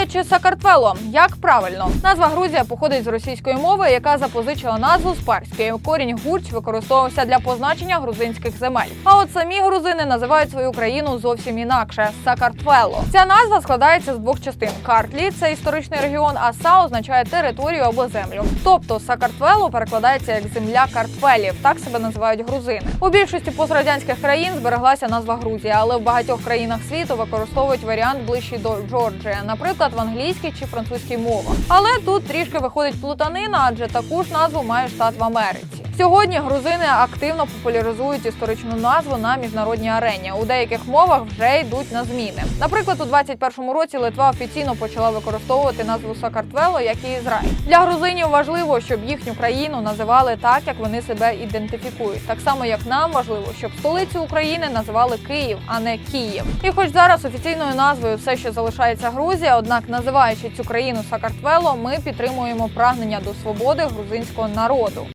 Грузія чи Сакартвело? Як правильно? Назва Грузія походить з російської мови, яка запозичила назву з. Корінь гурч використовувався для позначення грузинських земель. А от самі грузини називають свою країну зовсім інакше Сакартвело. Ця назва складається з двох частин: Картлі це історичний регіон, а Са означає територію або землю. Тобто Сакартвело перекладається як земля картвелів. Так себе називають грузини. У більшості пострадянських країн збереглася назва Грузія, але в багатьох країнах світу використовують варіант ближчий до Джорджія, наприклад, в англійській чи французькій мовах. Але тут трішки виходить плутанина, адже таку ж назву має штат в Америці. Сьогодні грузини активно популяризують історичну назву на міжнародній арені. У деяких мовах вже йдуть на зміни. Наприклад, у 21-му році Литва офіційно почала використовувати назву Сакартвело, як і Ізраїль. Для грузинів важливо, щоб їхню країну називали так, як вони себе ідентифікують. Так само, як нам важливо, щоб столицю України називали Київ, а не Київ. І хоч зараз офіційною назвою все ще залишається Грузія, однак називаючи цю країну Сакартвело, ми підтримуємо прагнення до свободи грузинського народу.